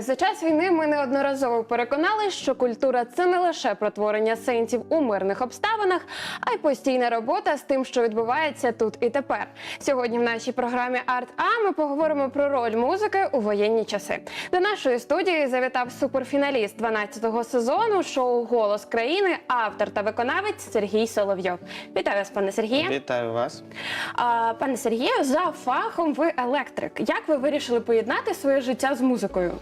За час війни ми неодноразово переконали, що культура це не лише про творення сенсів у мирних обставинах, а й постійна робота з тим, що відбувається тут і тепер. Сьогодні в нашій програмі Арт А ми поговоримо про роль музики у воєнні часи. До нашої студії завітав суперфіналіст 12-го сезону шоу Голос країни, автор та виконавець Сергій Соловйов. Вітаю вас, пане Сергію. Вітаю вас. А, пане Сергію, за фахом ви електрик. Як ви вирішили поєднати своє життя з музикою?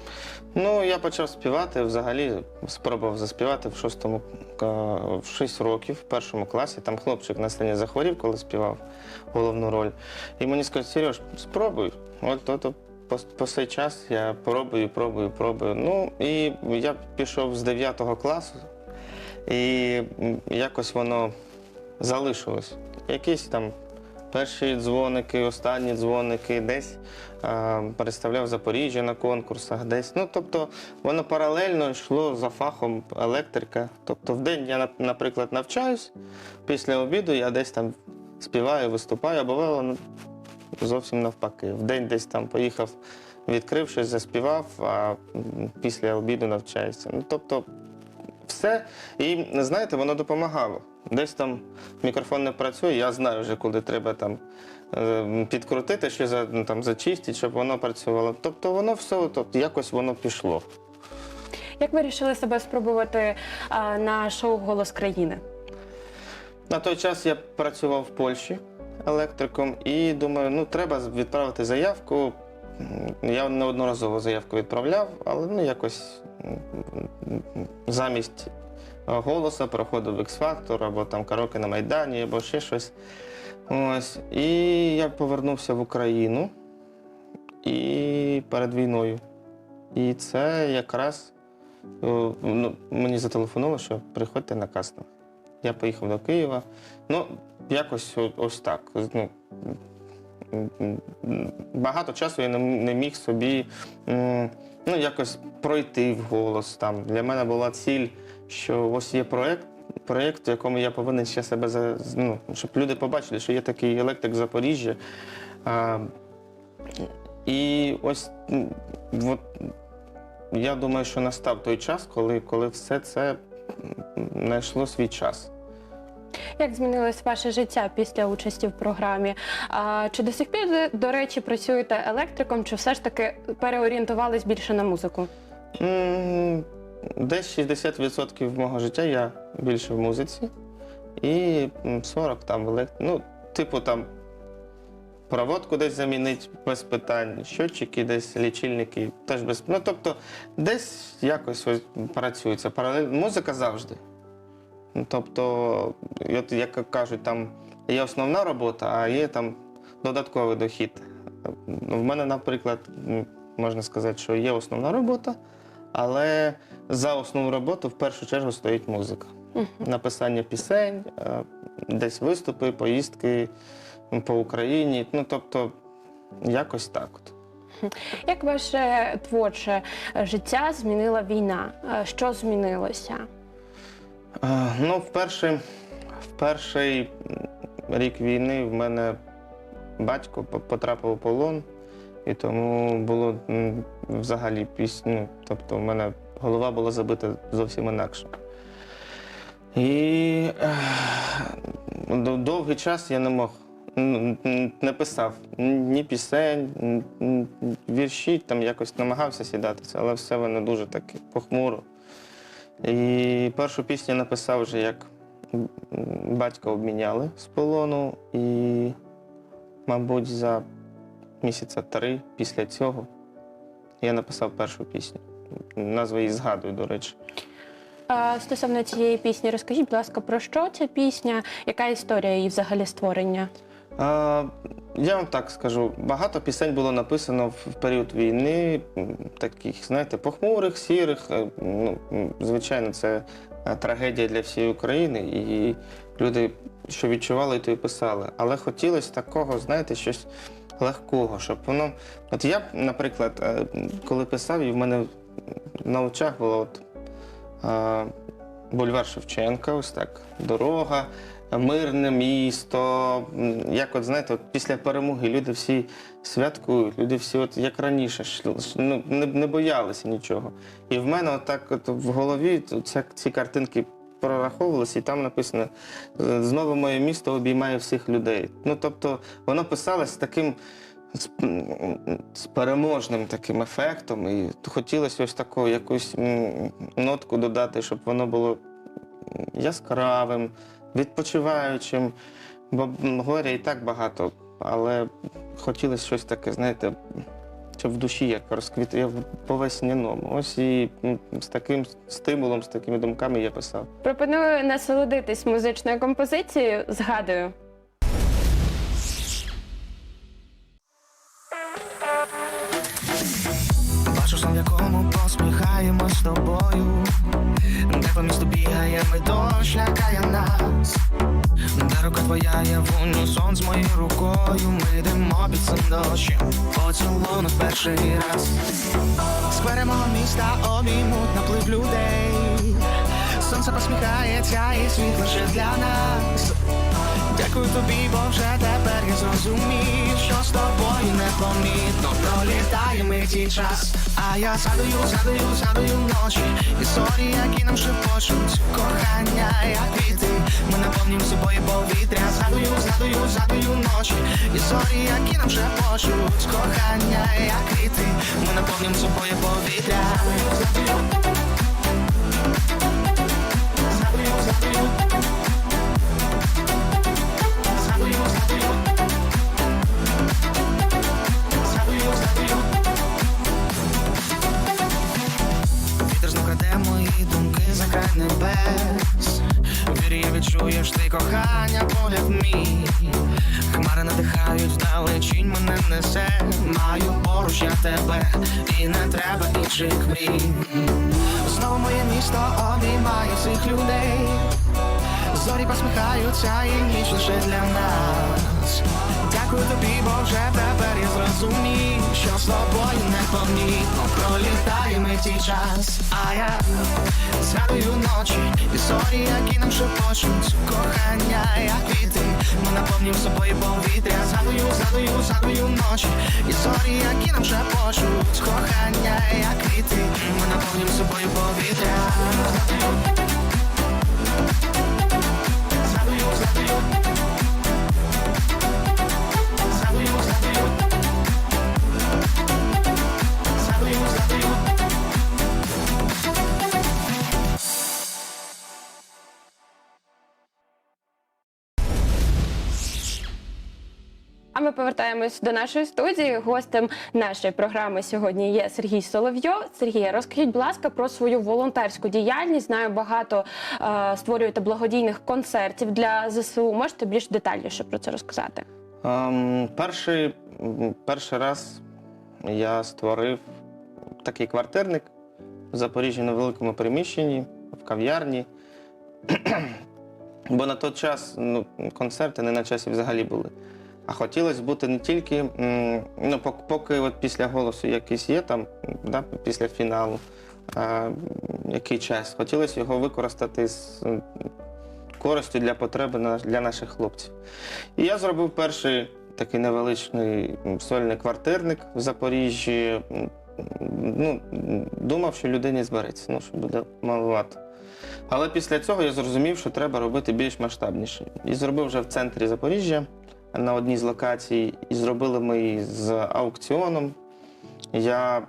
Ну, я почав співати взагалі, спробував заспівати в шостому в 6 років, в першому класі. Там хлопчик на сцені захворів, коли співав головну роль. І мені сказали, Сереж, спробуй. От, от, по, по цей час я пробую, пробую, пробую. Ну, і я пішов з 9 класу, і якось воно залишилось. Якісь там перші дзвоники, останні дзвоники, десь е, представляв Запоріжжя на конкурсах, десь. Ну, тобто, воно паралельно йшло за фахом електрика. Тобто, в день я, наприклад, навчаюсь, після обіду я десь там співаю, виступаю, а бувало ну, зовсім навпаки. В день десь там поїхав, відкрив щось, заспівав, а після обіду навчаюся. Ну, тобто, все. І знаєте, воно допомагало. Десь там мікрофон не працює, я знаю вже, куди треба там е, підкрутити, що за, ну, там, зачистити, щоб воно працювало. Тобто воно все, тобто, якось воно пішло. Як ви вирішили себе спробувати а, на шоу Голос країни? На той час я працював в Польщі електриком і думаю, ну треба відправити заявку. Я неодноразово заявку відправляв, але ну якось замість е, голоса проходив X-Factor або там караоке на Майдані, або ще щось. Ось. І я повернувся в Україну і перед війною. І це якраз е, ну, мені зателефонували, що приходьте на кастинг. Я поїхав до Києва. Ну, якось ось так. Ну, багато часу я не, міг собі ну, якось пройти в голос. Там. Для мене була ціль, що ось є проєкт, проєкт, в якому я повинен ще себе за, ну, щоб люди побачили, що є такий електрик Запоріжжя. А, і ось от, я думаю, що настав той час, коли, коли все це знайшло свій час. Як змінилось ваше життя після участі в програмі? А, чи до сих пір, до речі, працюєте електриком, чи все ж таки переорієнтувались більше на музику? Десь 60% мого життя я більше в музиці, і 40 там в. Ну, типу там проводку десь замінить без питань, щотчики десь, лічильники теж без. Ну, тобто, десь якось ось працюється. Паралельно музика завжди. Ну, Тобто, от, як кажуть, там є основна робота, а є там додатковий дохід. В мене, наприклад, можна сказати, що є основна робота, але за основну роботу в першу чергу стоїть музика. Написання пісень, е, десь виступи, поїздки по Україні. Ну, тобто, якось так. От. Як ваше творче життя змінила війна? Е, Що змінилося? Е, Ну, в перший, в перший рік війни в мене батько потрапив у полон, і тому було взагалі пісню. Тобто, в мене голова була забита зовсім інакше. І довгий час я не мог. н- н- Не писав ні пісень, н- н- вірші, там якось намагався сідатися, але все воно дуже таке похмуро. І першу пісню написав вже, як батька обміняли з полону, і, мабуть, за місяця три після цього я написав першу пісню. Назва її згадую, до речі. Е, Стосовно цієї пісні, розкажіть, будь ласка, про що ця пісня? Яка історія її взагалі створення? А, я вам так скажу, багато пісень було написано в період війни, таких, знаєте, похмурих, сірих. Е, Ну, звичайно, це е, трагедія для всієї України, і люди, що відчували, то і писали. Але хотілося такого, знаєте, щось легкого, щоб воно. От я, наприклад, е, коли писав, і в мене на очах було от, е, бульвар Шевченка, ось так, дорога, мирне місто. Як от знаєте, от після перемоги люди всі святкують, люди всі, от як раніше, ну, не, не боялися нічого. І в мене отак от в голові ця, ці картинки прораховувалися, і там написано знову моє місто обіймає всіх людей. Ну тобто воно писалось таким. З, з переможним таким ефектом, і хотілося ось таку якусь нотку додати, щоб воно було яскравим, відпочиваючим, бо горя і так багато, але хотілося щось таке, знаєте, щоб в душі як розквітає по весняному. Ось і з таким стимулом, з такими думками я писав. Пропоную насолодитись музичною композицією. Згадую. Бачу сон, в якому посміхаємось з тобою. Де по місту бігаємо, дощ лякає нас. Де рука твоя я в унісон з моєю рукою. Ми йдемо під цим дощем. Поцілунок перший раз. Сквери мого міста обіймуть наплив людей. Сонце посміхається і світ лише для нас. Дякую тобі, бо вже тепер я зрозумів, що з тобою непомітно пролітає миті час. А я згадую, згадую, згадую ночі Історії, які нам шепочуть Кохання, як квіти Ми наповнюємо собою повітря Згадую, згадую, згадую ночі Історії, які нам шепочуть Кохання, як квіти Ми наповнюємо собою повітря Згадую, згадую, згадую думки край небес Вірі я відчуєш ти кохання, погляд мій. Хмари надихають вдалечінь мене несе. Маю поруч я тебе і не треба інших мрій. Знову моє місто обіймає всіх людей. Зорі посміхаються і ніч лише для нас Дякую тобі, бо вже тепер я зрозумів, що з тобою непомітно пролітає миті час. А я згадую ночі і які нам шепочуть кохання, як квіти. Ми наповнюємо собою повітря. Згадую, згадую, згадую ночі і зорі, які нам шепочуть кохання, як квіти. Ми наповнюємо собою повітря. Згадую. Згадую, ми повертаємось до нашої студії. Гостем нашої програми сьогодні є Сергій Соловйов. Сергій, розкажіть, будь ласка, про свою волонтерську діяльність. Знаю, багато е, створюєте благодійних концертів для ЗСУ. Можете більш детальніше про це розказати? Ем, перший, перший раз я створив такий квартирник в Запоріжжі на великому приміщенні, в кав'ярні. Бо на той час ну, концерти не на часі взагалі були. А хотілося бути не тільки, ну, поки от після голосу якийсь є там, да, після фіналу, а, який час. Хотілося його використати з користю для потреби для наших хлопців. І я зробив перший такий невеличкий сольний квартирник в Запоріжжі. Ну, думав, що людині збереться, ну, що буде маловато. Але після цього я зрозумів, що треба робити більш масштабніше. І зробив вже в центрі Запоріжжя на одній з локацій, і зробили ми її з аукціоном. Я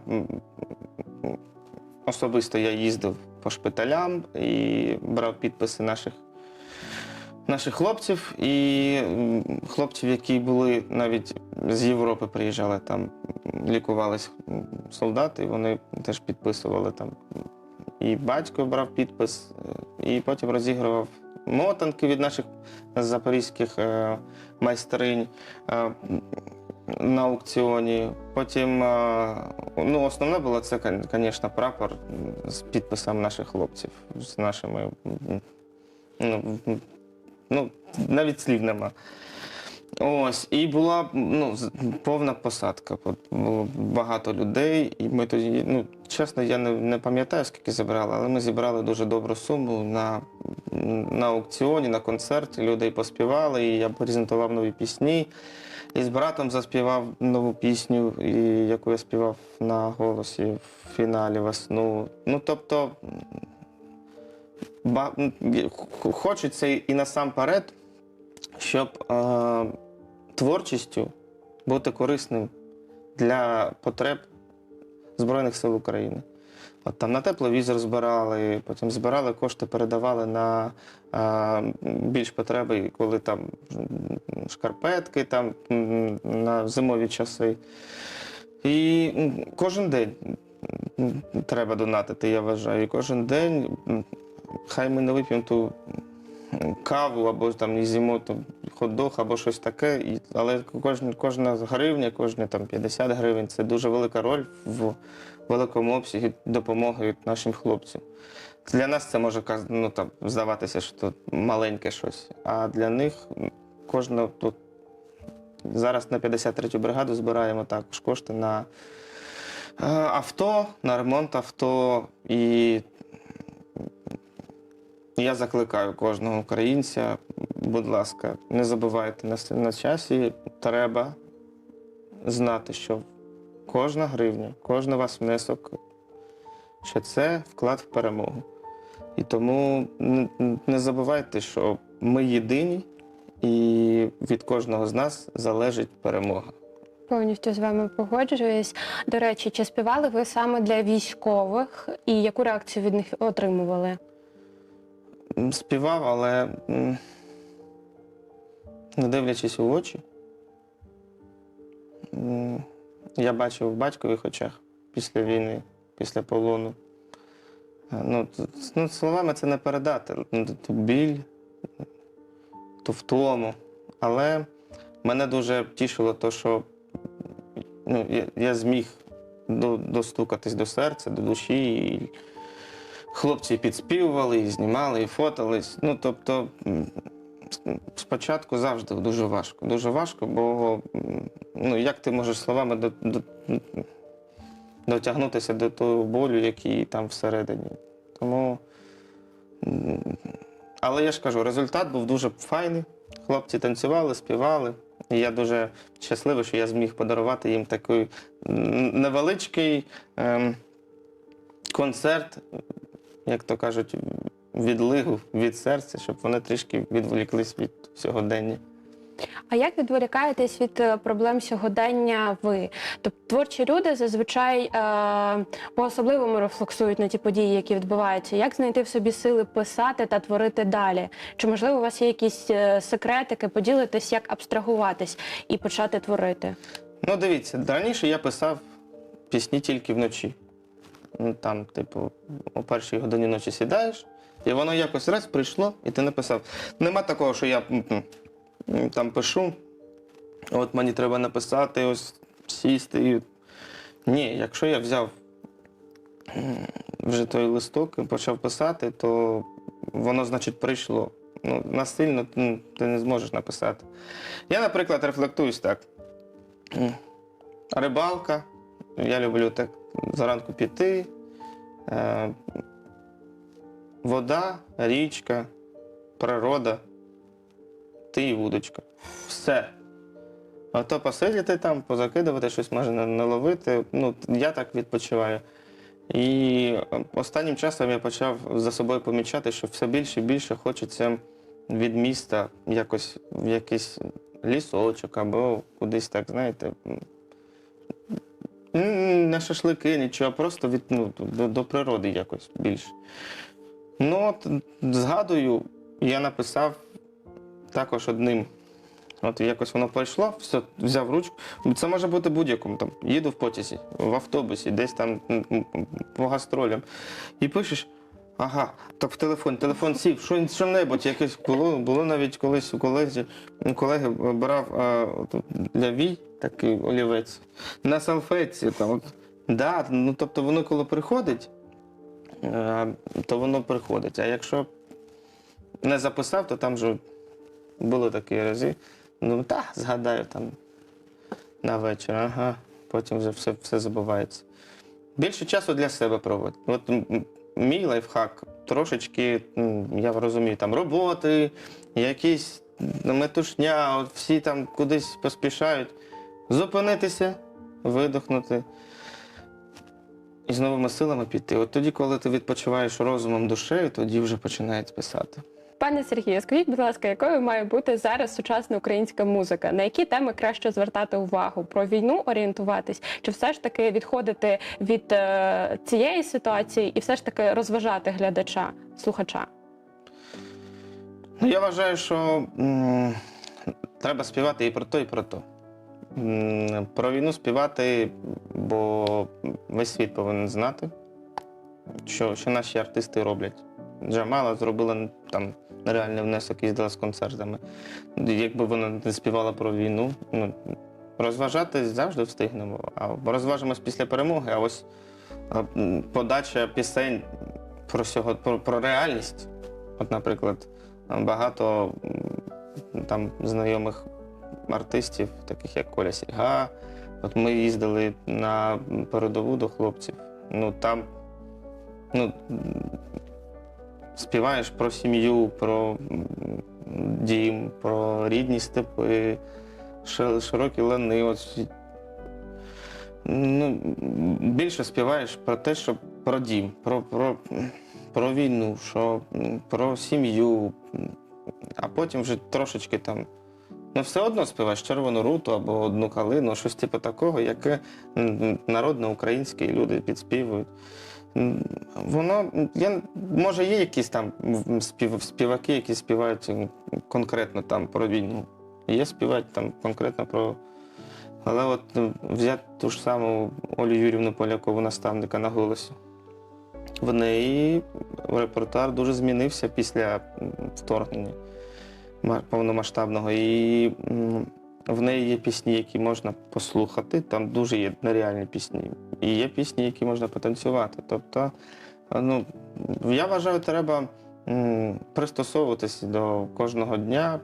особисто я їздив по шпиталям і брав підписи наших наших хлопців і хлопців, які були навіть з Європи приїжджали там, лікувались солдати, вони теж підписували там. І батько брав підпис, е, і потім розігрував мотанки від наших запорізьких е, майстринь е, на аукціоні. Потім, е, ну, основне було це, звісно, прапор з підписом наших хлопців, з нашими. Ну, ну, навіть слів нема. Ось, і була ну, повна посадка. Було багато людей, і ми тоді, ну, чесно, я не, не пам'ятаю, скільки зібрали, але ми зібрали дуже добру суму на, на аукціоні, на концерті. Люди поспівали, і я презентував нові пісні. І з братом заспівав нову пісню, і, яку я співав на голосі в фіналі весну. Ну, тобто, хочеться і насамперед, щоб е, творчістю бути корисним для потреб Збройних сил України. От там на тепловізор збирали, потім збирали кошти, передавали на е, більш потреби, коли там шкарпетки там на зимові часи. І кожен день треба донатити, я вважаю. І кожен день, хай ми не вип'ємо ту каву або там не з'їмо там, хот-дог або щось таке. І, але кожна, кожна гривня, кожна там 50 гривень це дуже велика роль в великому обсязі допомоги нашим хлопцям. Для нас це може ну, там, здаватися, що це маленьке щось. А для них кожна тут зараз на 53-ю бригаду збираємо також кошти на е, авто, на ремонт авто. І я закликаю кожного українця, будь ласка, не забувайте на, на часі. Треба знати, що кожна гривня, кожен вас внесок, що це вклад в перемогу. І тому не забувайте, що ми єдині, і від кожного з нас залежить перемога. Повністю з вами погоджуюсь. До речі, чи співали ви саме для військових і яку реакцію від них отримували? Співав, але не дивлячись у очі, я бачив в батькових очах після війни, після полону. Е, Ну, ну, словами це не передати. Ну, Ту біль, ту втому. Але мене дуже тішило те, що ну, я, я зміг до- достукатись до серця, до душі. І хлопці підспівували, і знімали, і фотались. Ну, тобто, спочатку завжди дуже важко. Дуже важко, бо ну, як ти можеш словами до, до, дотягнутися до того болю, який там всередині. Тому. Але я ж кажу, результат був дуже файний. Хлопці танцювали, співали. І я дуже щасливий, що я зміг подарувати їм такий невеличкий ем, концерт, як то кажуть, відлигу від серця, щоб вони трішки відволіклись від сьогодення. А як відволікаєтесь від е, проблем сьогодення ви? Тобто творчі люди зазвичай е, по-особливому рефлексують на ті події, які відбуваються. Як знайти в собі сили писати та творити далі? Чи можливо у вас є якісь е, секретики, поділитись, як абстрагуватись і почати творити? Ну, дивіться, раніше я писав пісні тільки вночі. Ну, Там, типу, о першій годині ночі сідаєш, і воно якось раз прийшло, і ти написав. Нема такого, що я там пишу, от мені треба написати, ось сісти. І... Ні, якщо я взяв вже той листок і почав писати, то воно, значить, прийшло. Ну, насильно ти не зможеш написати. Я, наприклад, рефлектуюсь так. Рибалка. Я люблю так зранку піти. Е, вода, річка, природа, ти і вудочка. Все. А то посидіти там, позакидувати щось може на- наловити. Ну, я так відпочиваю. І останнім часом я почав за собою помічати, що все більше і більше хочеться від міста якось в якийсь лісочок або кудись так, знаєте, на шашлики, нічого, просто від, ну, до, до природи якось більше. Ну, от згадую, я написав також одним. От якось воно пройшло, все, взяв ручку. Це може бути будь-якому. Там, їду в потязі, в автобусі, десь там по гастролям. І пишеш, ага, так в телефон, телефон сів, що, що-небудь, якесь було, було навіть колись у колезі, колеги брав а, для вій такий олівець на салфетці. Там, от, да, ну, тобто воно коли приходить, е, то воно приходить. А якщо не записав, то там вже були такі рази. Ну так, згадаю там на вечір, ага, потім вже все, все забувається. Більше часу для себе проводь. От мій лайфхак трошечки, я розумію, там роботи, якісь метушня, от всі там кудись поспішають. Зупинитися, видихнути і з новими силами піти. От тоді, коли ти відпочиваєш розумом душею, тоді вже починають писати. Пане Сергію, скажіть, будь ласка, якою має бути зараз сучасна українська музика? На які теми краще звертати увагу? Про війну орієнтуватись, чи все ж таки відходити від е, цієї ситуації і все ж таки розважати глядача, слухача? Ну, я вважаю, що м, треба співати і про то, і про то. Про війну співати, бо весь світ повинен знати, що, що наші артисти роблять. Джамала зробила там нереальний внесок, їздила з концертами. Якби вона не співала про війну, ну, розважати завжди встигнемо. А розважимось після перемоги, а ось подача пісень про, сього, про, про реальність. От, наприклад, багато там знайомих артистів, таких як Коля Сільга. От ми їздили на передову до хлопців. Ну там ну, співаєш про сім'ю, про дім, про рідні степи, широкі лани. От, ну, більше співаєш про те, що про дім, про, про, про війну, що про сім'ю, а потім вже трошечки там. Ну, все одно співаєш червону руту або одну калину, щось типу такого, яке м, народне українське люди підспівують. Воно, я, може, є якісь там спів, співаки, які співають конкретно там про війну. Є співають там конкретно про. Але от взяти ту ж саму Олю Юрівну Полякову наставника на голосі. В неї репертуар дуже змінився після вторгнення повномасштабного. І в неї є пісні, які можна послухати. Там дуже є нереальні пісні. І є пісні, які можна потанцювати. Тобто, ну, я вважаю, треба м, пристосовуватись до кожного дня,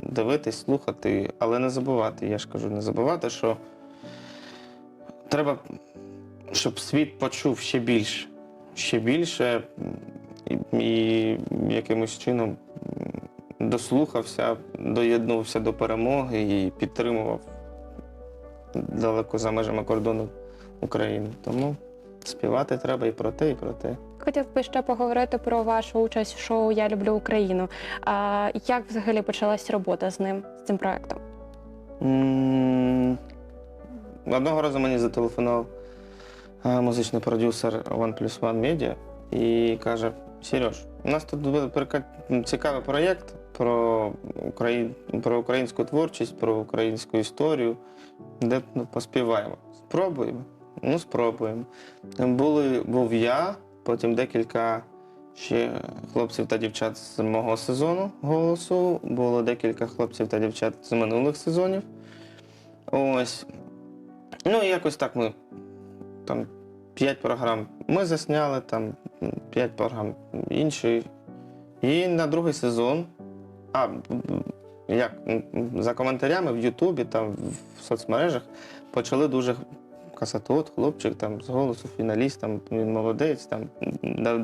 дивитись, слухати, але не забувати. Я ж кажу, не забувати, що треба, щоб світ почув ще більше. Ще більше і, і якимось чином дослухався, доєднувся до перемоги і підтримував далеко за межами кордону України. Тому співати треба і про те, і про те. Хотів би ще поговорити про вашу участь в шоу Я люблю Україну. А як взагалі почалась робота з ним, з цим проектом? Одного разу мені зателефонував е, музичний продюсер One Plus One Media і каже: Сереж, у нас тут буде цікавий проєкт про, Украї... про українську творчість, про українську історію, де ну, поспіваємо. Спробуємо. Ну, спробуємо. Були, був я, потім декілька ще хлопців та дівчат з мого сезону голосу, було декілька хлопців та дівчат з минулих сезонів. Ось. Ну, і якось так ми там п'ять програм ми засняли, там п'ять програм інші. І на другий сезон, а як за коментарями в Ютубі, там в соцмережах почали дуже казати, от хлопчик там з голосу фіналіст, там він молодець, там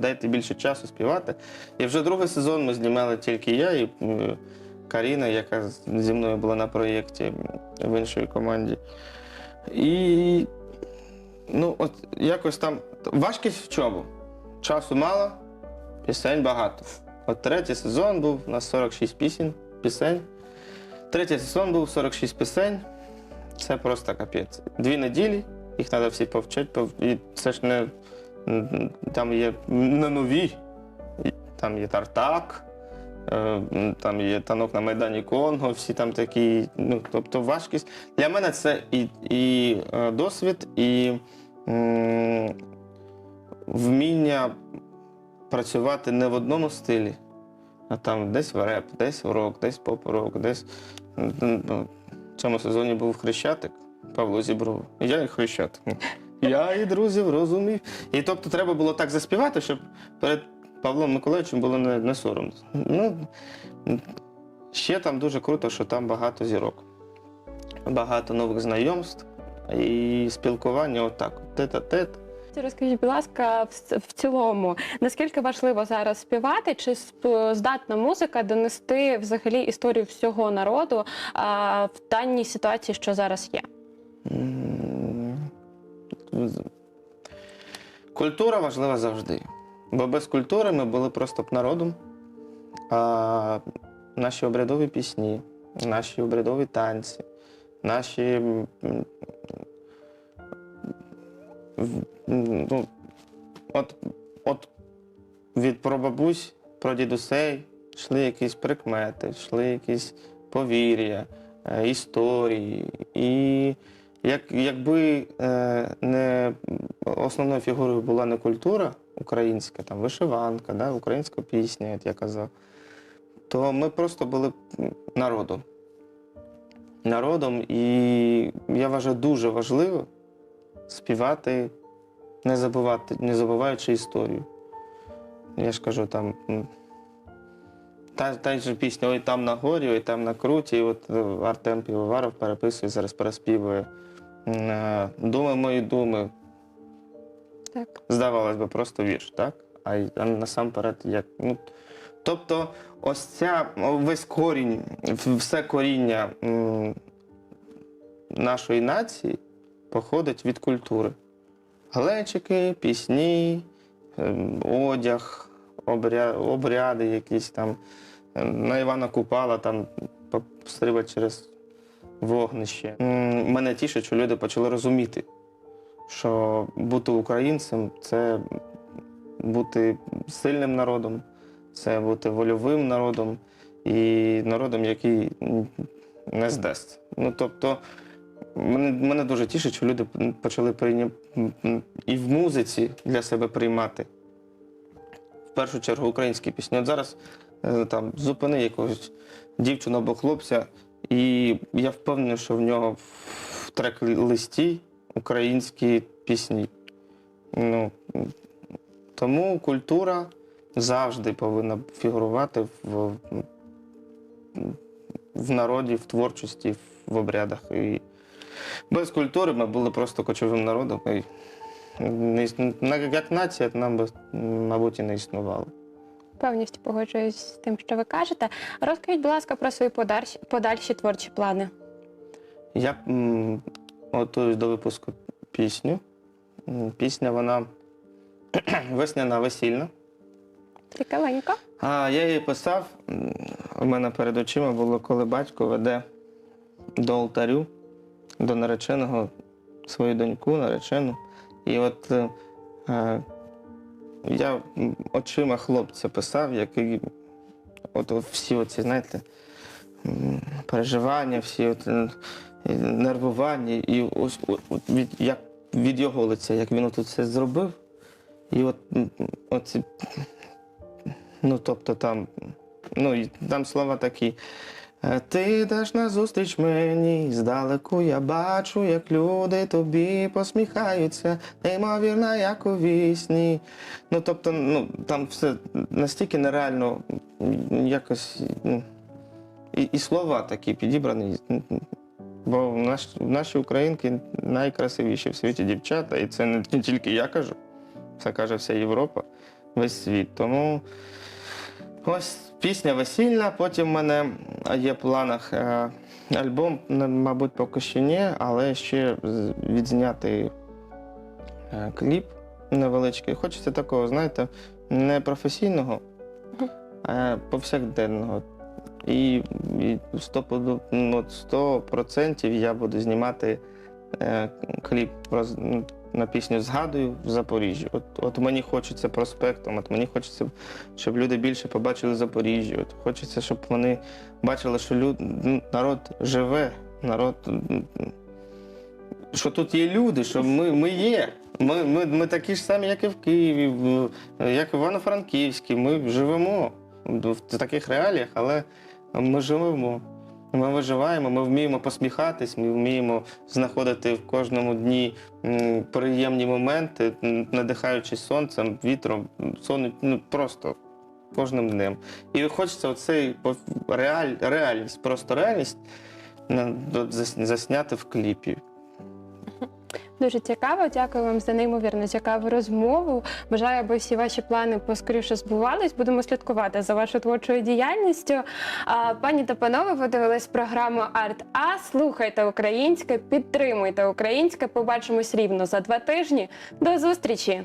дайте більше часу співати. І вже другий сезон ми знімали тільки я і Каріна, яка зі мною була на проєкті в іншій команді. І ну, от якось там важкість в чому? Часу мало, пісень багато. От третій сезон був у нас 46 пісень, пісень. Третій сезон був 46 пісень. Це просто капець. Дві неділі, їх треба всі повчати. пов- І це ж не там є не нові. Там є тартак, е, там є танок на Майдані Конго, всі там такі. Ну, тобто важкість. Для мене це і, і е, досвід, і м, вміння працювати не в одному стилі, а там десь в реп, десь в рок, десь поп-рок, десь. ну, В цьому сезоні був Хрещатик Павло Зібров. Я і Хрещатик. Я і друзів розумів. І тобто треба було так заспівати, щоб перед Павлом Миколаївичем було не, не соромно. Ну, Ще там дуже круто, що там багато зірок, багато нових знайомств і спілкування отак, тет-а-тет. Розкажіть, будь ласка, в цілому, наскільки важливо зараз співати, чи здатна музика донести взагалі історію всього народу а, в даній ситуації, що зараз є? Культура важлива завжди. Бо без культури ми були просто б народом. А наші обрядові пісні, наші обрядові танці, наші. Ну, от, от від прабабусь, прадідусей йшли якісь прикмети, йшли якісь повір'я, е, історії. І як, якби е, не основною фігурою була не культура українська, там вишиванка, да, українська пісня, як я казав, то ми просто були народом. Народом, і я вважаю дуже важливо співати, не забувати, не забуваючи історію. Я ж кажу, там. Та, та ж пісня Ой там на горі, ой там на круті. І от е, Артем Півоваров переписує, зараз переспівує е, Думи мої думи. Так. Здавалось би, просто вірш, так? А, а насамперед, як. Ну, тобто, ось ця весь корінь, все коріння м, нашої нації походить від культури. Глечики, пісні, ем, одяг, обряди якісь там. Ем, На Івана Купала там пострибати через вогнище. Мене тішить, що люди почали розуміти, що бути українцем це бути сильним народом, це бути вольовим народом і народом, який не здасться. Ну тобто, мене, мене дуже тішить, що люди почали прийня... і в музиці для себе приймати. В першу чергу українські пісні. От зараз е, там зупини якогось дівчину або хлопця, і я впевнений, що в нього в трек-листі українські пісні. Ну, тому культура завжди повинна фігурувати в, в народі, в творчості, в обрядах. І без культури ми були просто кочовим народом. І не іс- на- як нація нам би, мабуть, і не існувало. Повністю погоджуюсь з тим, що ви кажете. Розкажіть, будь ласка, про свої подальші, подальші творчі плани. Я м, готуюсь до випуску пісню. М, Пісня вона весняна весільна. Цікавенько. А я її писав. м, У мене перед очима було, коли батько веде до алтарю, до нареченого свою доньку, наречену. І от е, е, я очима хлопця писав, який от, всі оці, знаєте, переживання, всі от, е, нервування, і ось от, від, як від його лиця, як він тут це зробив. І от оці Ну, тобто там, ну, там слова такі. «Е, Ти йдеш назустріч мені, здалеку я бачу, як люди тобі посміхаються, неймовірно, як у вісні. Ну, тобто, ну, там все настільки нереально якось. ну, І, і слова такі підібрані. Бо в наш, наші українки найкрасивіші в світі дівчата, і це не, не тільки я кажу, це каже вся Європа, весь світ. Тому ось пісня весільна, потім в мене є в планах е, альбом, мабуть, поки що ні, але ще відзняти е, кліп невеличкий. Хочеться такого, знаєте, не професійного, а повсякденного. І, і 100%, ну, 100% я буду знімати е, кліп ну, на пісню Згадую в Запоріжжі. От, от мені хочеться проспектом, от мені хочеться, щоб люди більше побачили Запоріжжя. От хочеться, щоб вони бачили, що люд, ну, народ живе, народ. Що тут є люди, що ми, ми є. Ми, ми, ми такі ж самі, як і в Києві, як в Івано-Франківській. Ми живемо в таких реаліях, але ми живемо. Ми виживаємо, ми вміємо посміхатись, ми вміємо знаходити в кожному дні приємні моменти, надихаючись сонцем, вітром, сон, ну просто кожним днем. І хочеться оцей реаль, реальність, просто реальність засняти в кліпі. Дуже цікаво. Дякую вам за неймовірно цікаву розмову. Бажаю, аби всі ваші плани поскоріше збувались. Будемо слідкувати за вашою творчою діяльністю. Пані та панове, ви дивились програму Арт А. Слухайте українське, підтримуйте українське. Побачимось рівно за два тижні. До зустрічі!